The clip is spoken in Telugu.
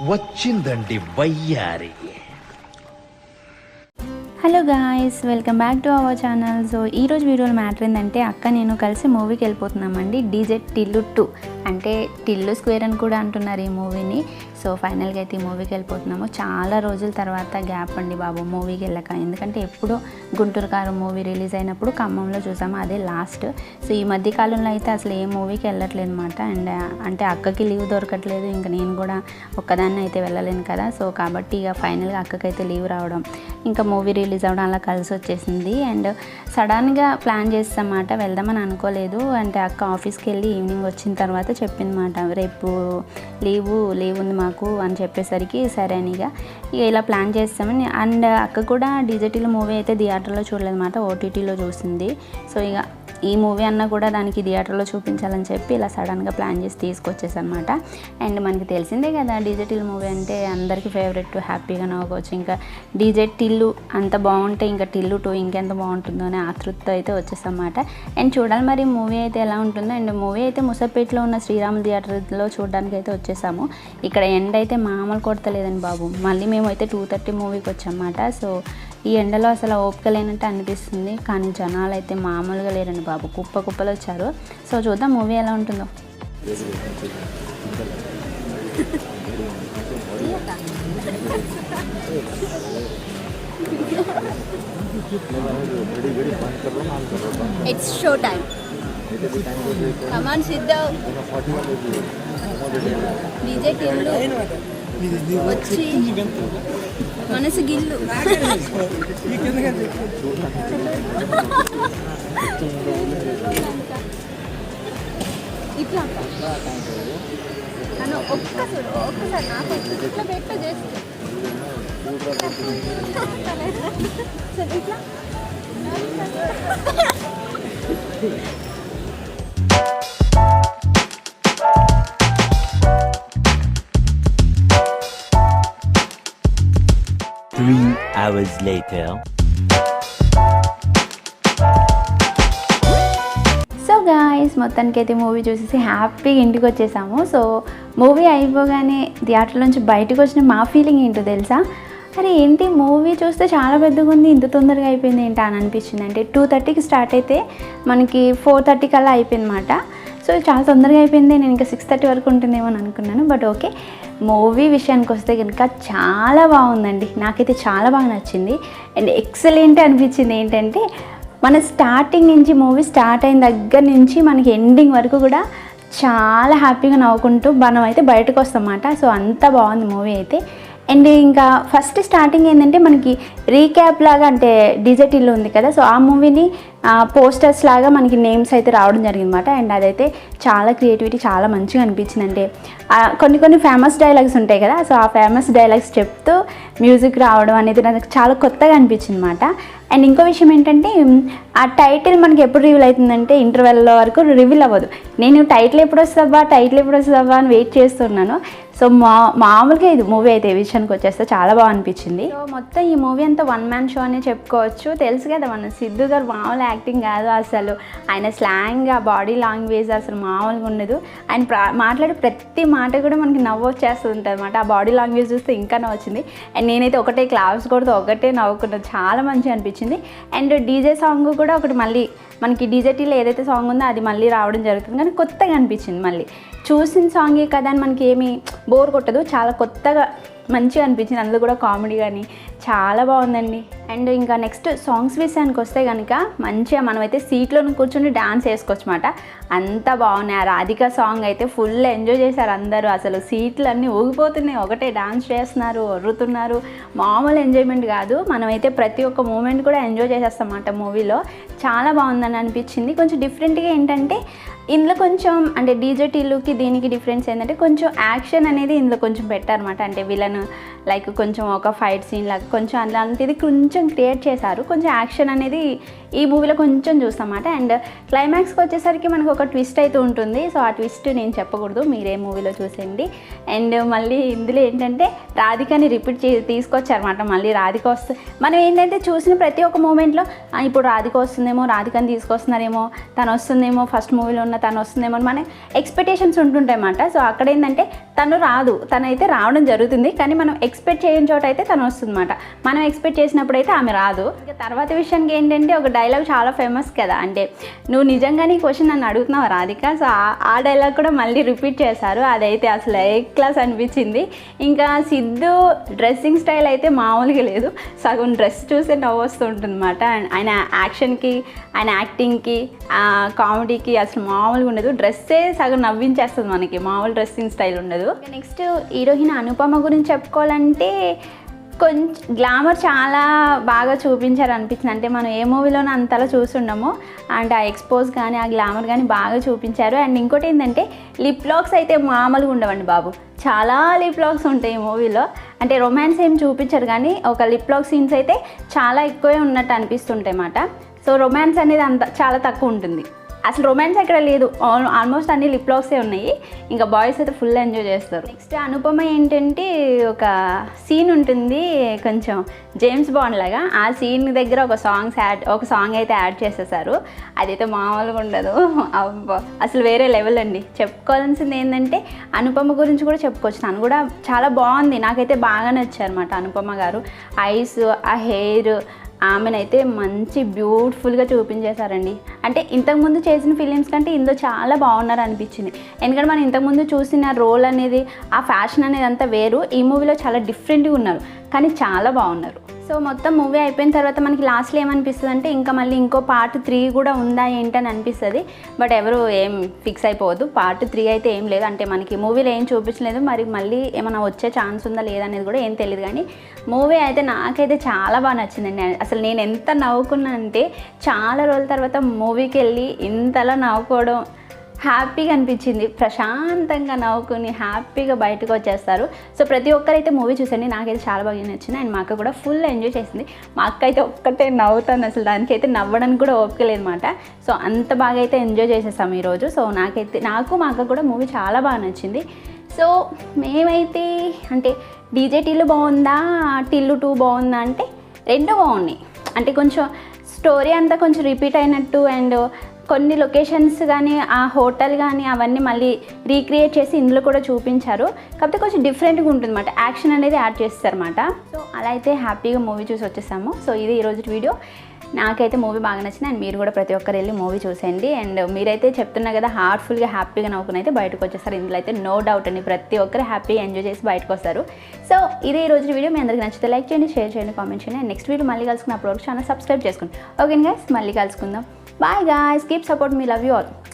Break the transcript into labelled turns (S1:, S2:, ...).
S1: వచ్చిందండి వయ్యారి.
S2: Hello guys welcome back to our channel so ఈరోజు వీడియోలో మ్యాటర్ ఏంటంటే అక్క నేను కలిసి మూవీకి వెళ్ళిపోతున్నామండి. డీజే టిల్లు టూ అంటే టిల్లు స్క్వేర్ అని కూడా అంటున్నారు ఈ మూవీని సో ఫైనల్గా అయితే ఈ మూవీకి వెళ్ళిపోతున్నాము. చాలా రోజుల తర్వాత గ్యాప్ అండి బాబు మూవీకి వెళ్ళక. ఎందుకంటే ఎప్పుడో గుంటూరు కారు మూవీ రిలీజ్ అయినప్పుడు ఖమ్మంలో చూసాము అదే లాస్ట్ సో ఈ మధ్య కాలంలో అయితే అసలు ఏ మూవీకి వెళ్ళట్లేదు అనమాట అండ్ అంటే అక్కకి లీవ్ దొరకట్లేదు. ఇంకా నేను కూడా ఒక్కదాన్ని అయితే వెళ్ళలేను కదా. సో కాబట్టి ఇక ఫైనల్గా అక్కకైతే లీవ్ రావడం. ఇంకా మూవీ రిలీజ్ అవ్వడం అలా కలిసి వచ్చేసింది. అండ్ సడన్గా ప్లాన్ చేస్తామాట వెళ్దామని అనుకోలేదు. అంటే అక్క ఆఫీస్కి వెళ్ళి ఈవినింగ్ వచ్చిన తర్వాత చెప్పిందన్నమాట రేపు లీవు లీవ్ ఉంది మాకు అని చెప్పేసరికి సరే అని ఇక ఇక ఇలా ప్లాన్ చేస్తామని అండ్ అక్క కూడా డిజిటల్ మూవీ అయితే థియేటర్లో చూడలేదన్నమాట ఓటీటీలో చూసింది. సో ఇక ఈ మూవీ అన్నా కూడా దానికి థియేటర్లో చూపించాలని చెప్పి ఇలా సడన్గా ప్లాన్ చేసి తీసుకొచ్చేసనమాట అండ్ మనకి తెలిసిందే కదా డిజిటల్ మూవీ అంటే అందరికీ ఫేవరెట్ హ్యాపీగా నవ్వుకోవచ్చు ఇంకా డీజే టిల్లు అంత బాగుంటే ఇంకా టిల్లు టూ ఇంకెంత బాగుంటుందో అనే ఆతృతతో అయితే వచ్చేసన్నమాట. అండ్ చూడాలి మరి మూవీ అయితే ఎలా ఉంటుందో. అండ్ మూవీ అయితే ముసపేట్లో ఉన్న శ్రీరామ్ థియేటర్లో చూడడానికి అయితే వచ్చేసాము. ఇక్కడ ఎండ్ అయితే మామూలు కొడతలేదండి బాబు. మళ్ళీ మేము అయితే టూ థర్టీ మూవీకి వచ్చామన్నమాట. సో ఈ ఎండలో అసలు ఓపిక లేనట్టు అనిపిస్తుంది. కానీ జనాలు అయితే మామూలుగా లేరండి బాబు. కుప్ప కుప్పలు వచ్చారు. సో చూద్దాం మూవీ ఎలా ఉంటుందో.
S3: It's show time come on సిద్ధవ్ DJ Tillu వచ్చి మనసు గిల్లు ఇట్లా అన్న ఒక్కసారి ఒక్కసారి నాకు ఇట్లా పెట్ట చేసి సరే ఇట్లా
S4: Three hours later.
S2: So guys మొత్తానికి అయితే మూవీ చూసేసి హ్యాపీగా ఇంటికి వచ్చేసాము సో మూవీ అయిపోగానే థియేటర్ నుంచి బయటకు వచ్చిన మా ఫీలింగ్ ఏంటో తెలుసా అరే ఏంటి మూవీ చూస్తే చాలా పెద్దగా ఉంది ఇంత తొందరగా అయిపోయింది ఏంటి అని అనిపించింది. అంటే టూ థర్టీకి స్టార్ట్ అయితే మనకి ఫోర్ థర్టీ కల్లా అయిపోయింది అనమాట సో చాలా తొందరగా అయిపోయింది నేను ఇంకా సిక్స్ థర్టీ వరకు ఉంటుందేమో అని అనుకున్నాను. బట్ ఓకే మూవీ విషయానికి వస్తే కనుక చాలా బాగుందండి. నాకైతే చాలా బాగా నచ్చింది. అండ్ ఎక్సలెంట్ అనిపించింది ఏంటంటే మన స్టార్టింగ్ నుంచి మూవీ స్టార్ట్ అయిన దగ్గర నుంచి మనకి ఎండింగ్ వరకు కూడా చాలా హ్యాపీగా నవ్వుకుంటూ మనం అయితే బయటకు వస్తామన్నమాట. సో అంత బాగుంది మూవీ అయితే. అండ్ ఇంకా ఫస్ట్ స్టార్టింగ్ ఏంటంటే మనకి రీక్యాప్ లాగా అంటే డిజెట్ ఇల్లు ఉంది కదా సో ఆ మూవీని పోస్టర్స్ లాగా మనకి నేమ్స్ అయితే రావడం జరిగిందన్నమాట. అండ్ అదైతే చాలా క్రియేటివిటీ చాలా మంచిగా అనిపించింది. అంటే కొన్ని కొన్ని ఫేమస్ డైలాగ్స్ ఉంటాయి కదా సో ఆ ఫేమస్ డైలాగ్స్ చెప్తూ మ్యూజిక్ రావడం అనేది నాకు చాలా కొత్తగా అనిపించింది అనమాట అండ్ ఇంకో విషయం ఏంటంటే ఆ టైటిల్ మనకి ఎప్పుడు రివీల్ అవుతుందంటే ఇంటర్వెల్ వరకు రివీల్ అవ్వదు. నేను టైటిల్ ఎప్పుడు వస్తుందా టైటిల్ ఎప్పుడు వస్తుందా అని వెయిట్ చేస్తున్నాను సో మా మామూలుగా ఇది మూవీ అయితే విషయానికి వచ్చేస్తే చాలా బాగా అనిపించింది. సో మొత్తం ఈ మూవీ అంతా వన్ మ్యాన్ షో అనే చెప్పుకోవచ్చు. తెలుసు కదా మన సిద్ధు గారు మామూలు యాక్టింగ్ కాదు అసలు. ఆయన స్లాంగ్ ఆ బాడీ లాంగ్వేజ్ అసలు మామూలుగా ఉండదు. ఆయన మాట్లాడే ప్రతి మాట కూడా మనకి నవ్వు వచ్చేస్తుంది అనమాట ఆ బాడీ లాంగ్వేజ్ చూస్తే ఇంకా నవ్వొచ్చింది. అండ్ నేనైతే ఒకటే క్లాస్ కొడుతూ ఒకటే నవ్వుకున్నాను చాలా మంచిగా అనిపించింది. అండ్ డీజే సాంగ్ కూడా ఒకటి మళ్ళీ మనకి డీజేటీలో ఏదైతే సాంగ్ ఉందో అది మళ్ళీ రావడం జరుగుతుంది. కానీ కొత్తగా అనిపించింది మళ్ళీ. చూసిన సాంగే కదా అని మనకి ఏమి బోర్ కొట్టదు. చాలా కొత్తగా మంచిగా అనిపించింది. అందులో కూడా కామెడీ కానీ చాలా బాగుందండి. అండ్ ఇంకా నెక్స్ట్ సాంగ్స్ విషయానికి వస్తే కనుక మంచిగా మనమైతే సీట్లో కూర్చొని డాన్స్ వేసుకోవచ్చు అనమాట అంత బాగున్నాయి. ఆ రాధిక సాంగ్ అయితే ఫుల్ ఎంజాయ్ చేశారు అందరూ. అసలు సీట్లు అన్నీ ఊగిపోతున్నాయి. ఒకటే డాన్స్ చేస్తున్నారు ఒర్రుతున్నారు. మామూలు ఎంజాయ్మెంట్ కాదు. మనమైతే ప్రతి ఒక్క మూమెంట్ కూడా ఎంజాయ్ చేసేస్తాం అన్నమాట మూవీలో. చాలా బాగుందని అనిపించింది. కొంచెం డిఫరెంట్గా ఏంటంటే ఇందులో కొంచెం అంటే డీజే టీలుకి దీనికి డిఫరెన్స్ ఏంటంటే కొంచెం యాక్షన్ అనేది ఇందులో కొంచెం పెట్టారన్నమాట. అంటే విలన్ లైక్ కొంచెం ఒక ఫైట్ సీన్ లాగా కొంచెం అలాంటిది కొంచెం కొంచెం క్రియేట్ చేశారు. కొంచెం యాక్షన్ అనేది ఈ మూవీలో కొంచెం చూస్తామాట అండ్ క్లైమాక్స్కి వచ్చేసరికి మనకు ఒక ట్విస్ట్ అయితే ఉంటుంది. సో ఆ ట్విస్ట్ నేను చెప్పకూడదు. మీరే మూవీలో చూసేయండి. అండ్ మళ్ళీ ఇందులో ఏంటంటే రాధికని రిపీట్ చే తీసుకొచ్చారన్నమాట. మళ్ళీ రాధిక వస్తుంది మనం ఏంటంటే చూసిన ప్రతి ఒక్క మూమెంట్లో ఇప్పుడు రాధిక వస్తుందేమో రాధికని తీసుకొస్తున్నారేమో తను వస్తుందేమో ఫస్ట్ మూవీలో ఉన్న తను వస్తుందేమో అని మన ఎక్స్పెక్టేషన్స్ ఉంటుంటాయన్నమాట. సో అక్కడ ఏంటంటే తను రాదు. తనైతే రావడం జరుగుతుంది. కానీ మనం ఎక్స్పెక్ట్ చేయని చోట అయితే తను వస్తుందన్నమాట. మనం ఎక్స్పెక్ట్ చేసినప్పుడు అయితే ఆమె రాదు. ఇక తర్వాత విషయానికి ఏంటంటే ఒక డైలాగ్ చాలా ఫేమస్ కదా. అంటే నువ్వు నిజంగానే ఈ క్వశ్చన్ నన్ను అడుగుతున్నావు రాధిక? సో ఆ- ఆ డైలాగ్ కూడా మళ్ళీ రిపీట్ చేశారు. అదైతే అసలు ఏ క్లాస్ అనిపించింది. ఇంకా సిద్ధు డ్రెస్సింగ్ స్టైల్ అయితే మామూలుగా లేదు. సగం డ్రెస్ చూసే నవ్వు వస్తూ ఉంటుంది ఆయన యాక్షన్కి ఆయన యాక్టింగ్కి కామెడీకి అసలు మామూలుగా ఉండదు. డ్రెస్సే సగం నవ్వించేస్తుంది మనకి. మామూలు డ్రెస్సింగ్ స్టైల్ ఉండదు. నెక్స్ట్ హీరోయిన్ అనుపమ గురించి చెప్పుకోవాలంటే కొంచెం గ్లామర్ చాలా బాగా చూపించారు అనిపించింది అంటే మనం ఏ మూవీలోనూ అంతలా చూసుండము. అండ్ ఆ ఎక్స్పోజ్ కానీ ఆ గ్లామర్ కానీ బాగా చూపించారు. అండ్ ఇంకోటి ఏంటంటే లిప్ లాక్స్ అయితే మామూలుగా ఉండవండి బాబు. చాలా లిప్ లాక్స్ ఉంటాయి ఈ మూవీలో. అంటే రొమాన్స్ ఏం చూపించరు కానీ ఒక లిప్ లాక్ సీన్స్ అయితే చాలా ఎక్కువే ఉన్నట్టు అనిపిస్తుంటాయి అన్నమాట సో రొమాన్స్ అనేది అంత చాలా తక్కువ ఉంటుంది. అసలు రొమాన్స్ ఎక్కడ లేదు. ఆల్మోస్ట్ అన్ని లిప్ లాక్సే ఉన్నాయి. ఇంకా బాయ్స్ అయితే ఫుల్ ఎంజాయ్ చేస్తారు. నెక్స్ట్ అనుపమ ఏంటంటే ఒక సీన్ ఉంటుంది కొంచెం జేమ్స్ బాండ్ లాగా. ఆ సీన్ దగ్గర ఒక సాంగ్స్ యాడ్ ఒక సాంగ్ అయితే యాడ్ చేసేసారు. అదైతే మామూలుగా ఉండదు. అసలు వేరే లెవెల్ అండి. చెప్పుకోవాల్సింది ఏంటంటే అనుపమ గురించి కూడా చెప్పుకోవచ్చు. తను కూడా చాలా బాగుంది. నాకైతే బాగా నచ్చారన్నమాట అనుపమ గారు. ఐస్ ఆ హెయిర్ ఆమెనైతే మంచి బ్యూటిఫుల్గా చూపించేశారండి. అంటే ఇంతకుముందు చేసిన ఫిలిమ్స్ కంటే ఇందులో చాలా బాగున్నారు అనిపించింది. ఎందుకంటే మనం ఇంతకుముందు చూసిన రోల్ అనేది ఆ ఫ్యాషన్ అనేది అంతా వేరు. ఈ మూవీలో చాలా డిఫరెంట్గా ఉన్నారు. కానీ చాలా బాగున్నారు. సో మొత్తం మూవీ అయిపోయిన తర్వాత మనకి లాస్ట్లో ఏమనిపిస్తుంది అంటే ఇంకా మళ్ళీ ఇంకో పార్ట్ త్రీ కూడా ఉందా ఏంటని అనిపిస్తుంది. బట్ ఎవరు ఏం ఫిక్స్ అయిపోవద్దు. పార్ట్ త్రీ అయితే ఏం లేదు. అంటే మనకి మూవీలో ఏం చూపించలేదు. మరి మళ్ళీ ఏమైనా వచ్చే ఛాన్స్ ఉందా లేదనేది కూడా ఏం తెలియదు కానీ మూవీ అయితే నాకైతే చాలా బాగా నచ్చిందండి. అసలు నేను ఎంత నవ్వుకున్నా అంటే చాలా రోజుల తర్వాత మూవీకి వెళ్ళి ఇంతలా నవ్వుకోవడం హ్యాపీగా అనిపించింది. ప్రశాంతంగా నవ్వుకుని హ్యాపీగా బయటకు వచ్చేస్తారు. సో ప్రతి ఒక్కరైతే మూవీ చూసండి నాకైతే చాలా బాగా నచ్చింది. అండ్ మా అక్క కూడా ఫుల్ ఎంజాయ్ చేసింది. మా అక్క అయితే ఒక్కటే నవ్వుతాను అసలు. దానికైతే నవ్వడానికి కూడా ఓపిక లేదన్నమాట. సో అంత బాగా అయితే ఎంజాయ్ చేసేసాం ఈరోజు. సో నాకైతే నాకు మా అక్క కూడా మూవీ చాలా బాగా నచ్చింది. సో మేమైతే అంటే డీజే టిల్లు బాగుందా? టిల్లు టూ బాగుందా? అంటే రెండు బాగున్నాయి. అంటే కొంచెం స్టోరీ అంతా కొంచెం రిపీట్ అయినట్టు అండ్ కొన్ని లొకేషన్స్ కానీ ఆ హోటల్ కానీ అవన్నీ మళ్ళీ రీక్రియేట్ చేసి ఇందులో కూడా చూపించారు. కాకపోతే కొంచెం డిఫరెంట్గా ఉంటుంది అనమాట యాక్షన్ అనేది యాడ్ చేస్తారన్నమాట. సో అలా అయితే హ్యాపీగా మూవీ చూసి వచ్చేసాము. సో ఇది ఈరోజు వీడియో. నాకైతే మూవీ బాగా నచ్చింది. అండ్ మీరు కూడా ప్రతి ఒక్కరు వెళ్ళి మూవీ చూసేయండి. అండ్ మీరైతే చెప్తున్నా కదా హార్ట్ఫుల్గా హ్యాపీగా నవ్వుకుని అయితే బయటకు వచ్చేస్తారు. ఇందులో అయితే నో డౌట్ అండి. ప్రతి ఒక్కరు హ్యాపీగా ఎంజాయ్ చేసి బయటకు వస్తారు. సో ఇదే ఈ రోజు వీడియో. మీ అందరికీ నచ్చితే లైక్ చేయండి షేర్ చేయండి కామెంట్ చేయండి. అండ్ నెక్స్ట్ వీడియో మళ్ళీ కలుసుకున్న అప్పుడు ఛానల్ సబ్స్క్రైబ్ చేసుకోండి. ఓకే గైస్ మళ్ళీ కలుసుకుందాం. Bye guys. Keep support me. Love you all.